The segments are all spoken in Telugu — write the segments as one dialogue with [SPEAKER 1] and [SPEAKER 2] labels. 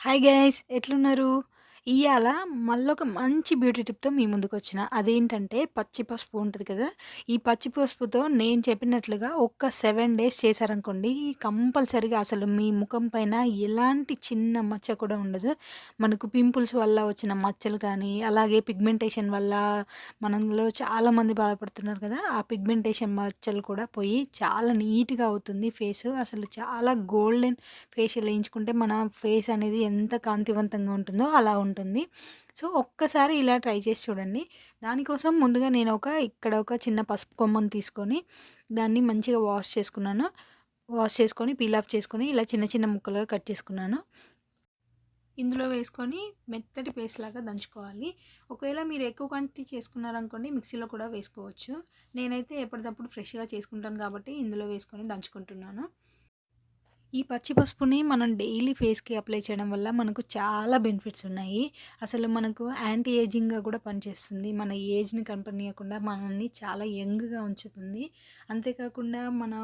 [SPEAKER 1] హాయ్ గైస్ ఎట్లున్నారు? ఇయ్యాల మళ్ళొక మంచి బ్యూటీ టిప్‌తో మీ ముందుకొచ్చిన. అదేంటంటే పచ్చి పసుపు ఉంటుంది కదా! ఈ పచ్చి పసుపుతో నేను చెప్పినట్లుగా ఒక్క సెవెన్ డేస్ చేశారనుకోండి కంపల్సరీగా అసలు మీ ముఖం పైన ఎలాంటి చిన్న మచ్చ కూడా ఉండదు. మనకు పింపుల్స్ వల్ల వచ్చిన మచ్చలు కానీ, అలాగే పిగ్మెంటేషన్ వల్ల మనలో చాలామంది బాధపడుతున్నారు కదా! ఆ పిగ్మెంటేషన్ మచ్చలు కూడా పోయి చాలా నీట్‌గా అవుతుంది ఫేస్ అసలు చాలా గోల్డెన్ ఫేషియల్ వేయించుకుంటే మన ఫేస్ అనేది ఎంత కాంతివంతంగా ఉంటుందో అలా ఉంటుంది. ఉంటుంది సో, ఒక్కసారి ఇలా ట్రై చేసి చూడండి. దానికోసం ముందుగా నేను ఒక ఇక్కడ ఒక చిన్న పసుపు కొమ్మను తీసుకొని దాన్ని మంచిగా వాష్ చేసుకున్నాను. వాష్ చేసుకొని పీల్ ఆఫ్ చేసుకొని ఇలా చిన్న చిన్న ముక్కలుగా కట్ చేసుకున్నాను. ఇందులో వేసుకొని మెత్తటి పేస్ట్ లాగా దంచుకోవాలి. ఒకవేళ మీరు ఎక్కువ క్వాంటిటీ చేసుకున్నారనుకోండి మిక్సీలో కూడా వేసుకోవచ్చు. నేనైతే ఎప్పటిదప్పుడు ఫ్రెష్‌గా చేసుకుంటాను కాబట్టి ఇందులో వేసుకొని దంచుకుంటున్నాను. ఈ పచ్చి పసుపుని మనం డైలీ ఫేస్‌కి అప్లై చేయడం వల్ల మనకు చాలా బెనిఫిట్స్ ఉన్నాయి. అసలు మనకు యాంటీ ఏజింగ్‌గా కూడా పనిచేస్తుంది. మన ఏజ్‌ని కనపడనీయకుండా మనల్ని చాలా యంగ్‌గా ఉంచుతుంది. అంతేకాకుండా మన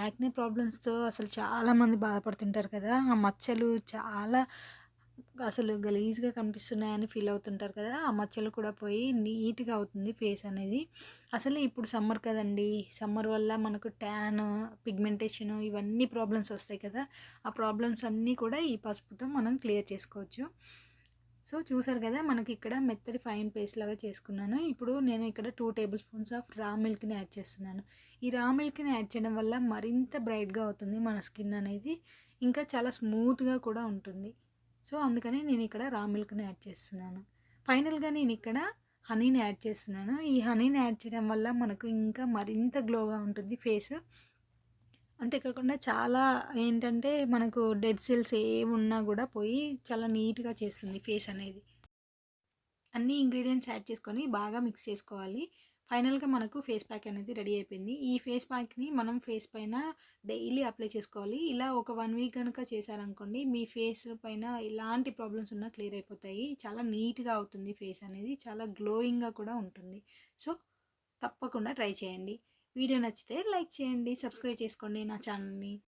[SPEAKER 1] యాక్నే ప్రాబ్లమ్స్‌తో అసలు చాలామంది బాధపడుతుంటారు కదా! ఆ మచ్చలు చాలా అసలు గలీజ్‌గా కనిపిస్తున్నాయని ఫీల్ అవుతుంటారు కదా! ఆ మచ్చలు కూడా పోయి నీట్‌గా అవుతుంది ఫేస్ అనేది. అసలు ఇప్పుడు సమ్మర్ కదండీ! సమ్మర్ వల్ల మనకు ట్యాన్, పిగ్మెంటేషన్ ఇవన్నీ ప్రాబ్లమ్స్ వస్తాయి కదా! ఆ ప్రాబ్లమ్స్ అన్నీ కూడా ఈ పసుపుతో మనం క్లియర్ చేసుకోవచ్చు. సో, చూసారు కదా! మనకి ఇక్కడ మెత్తడి ఫైన్ పేస్ట్ లాగా చేసుకున్నాను. ఇప్పుడు నేను ఇక్కడ టూ టేబుల్ స్పూన్స్ ఆఫ్ రా మిల్క్‌ని యాడ్ చేస్తున్నాను. ఈ రా మిల్క్‌ని యాడ్ చేయడం వల్ల మరింత బ్రైట్‌గా అవుతుంది మన స్కిన్ అనేది. ఇంకా చాలా స్మూత్‌గా కూడా ఉంటుంది. సో, అందుకని నేను ఇక్కడ రా మిల్క్‌ని యాడ్ చేస్తున్నాను. ఫైనల్‌గా నేను ఇక్కడ హనీని యాడ్ చేస్తున్నాను. ఈ హనీని యాడ్ చేయడం వల్ల మనకు ఇంకా మరింత గ్లోగా ఉంటుంది ఫేస్ అంతేకాకుండా చాలా ఏంటంటే మనకు డెడ్ సెల్స్ ఏమున్నా కూడా పోయి చాలా నీట్‌గా చేస్తుంది ఫేస్ అనేది. అన్ని ఇంగ్రీడియంట్స్ యాడ్ చేసుకొని బాగా మిక్స్ చేసుకోవాలి. ఫైనల్‌గా మనకు ఫేస్ ప్యాక్ అనేది రెడీ అయిపోయింది. ఈ ఫేస్ ప్యాక్‌ని మనం ఫేస్ పైన డైలీ అప్లై చేసుకోవాలి. ఇలా ఒక వన్ వీక్ కనుక చేశారనుకోండి మీ ఫేస్ పైన ఎలాంటి ప్రాబ్లమ్స్ ఉన్నా క్లియర్ అయిపోతాయి. చాలా నీట్‌గా అవుతుంది ఫేస్ అనేది. చాలా గ్లోయింగ్‌గా కూడా ఉంటుంది. సో, తప్పకుండా ట్రై చేయండి. వీడియో నచ్చితే లైక్ చేయండి. సబ్స్క్రైబ్ చేసుకోండి నా ఛానల్‌ని.